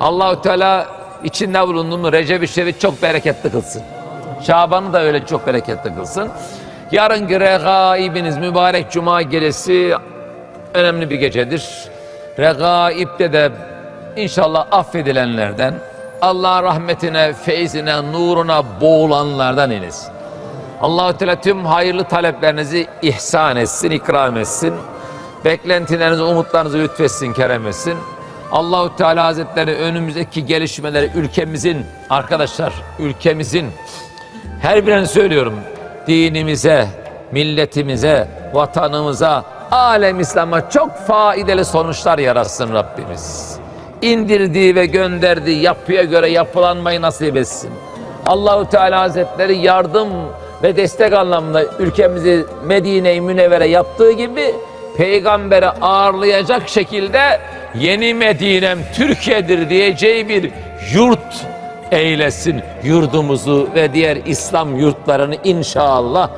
Allahu Teala içinde bulunduğumuz Recep-i Şerif çok bereketli kılsın. Şaban'ı da öyle çok bereketli kılsın. Yarınki regaibiniz mübarek cuma gecesi önemli bir gecedir. Regaib'de de inşallah affedilenlerden, Allah rahmetine, feyzine, nuruna boğulanlardan iniz. Allahu Teala tüm hayırlı taleplerinizi ihsan etsin, ikram etsin. Beklentilerinizi, umutlarınızı lütfetsin, kerem etsin. Allahu Teala Hazretleri önümüzdeki gelişmeleri ülkemizin arkadaşlar ülkemizin her birini söylüyorum dinimize, milletimize, vatanımıza, alem İslam'a çok faydalı sonuçlar yaratsın Rabbimiz. İndirdiği ve gönderdiği yapıya göre yapılanmayı nasip etsin. Allahu Teala Hazretleri yardım ve destek anlamında ülkemizi Medine-i Münevvere yaptığı gibi peygambere ağırlayacak şekilde yeni Medine'm Türkiye'dir diyeceği bir yurt eylesin yurdumuzu ve diğer İslam yurtlarını inşallah.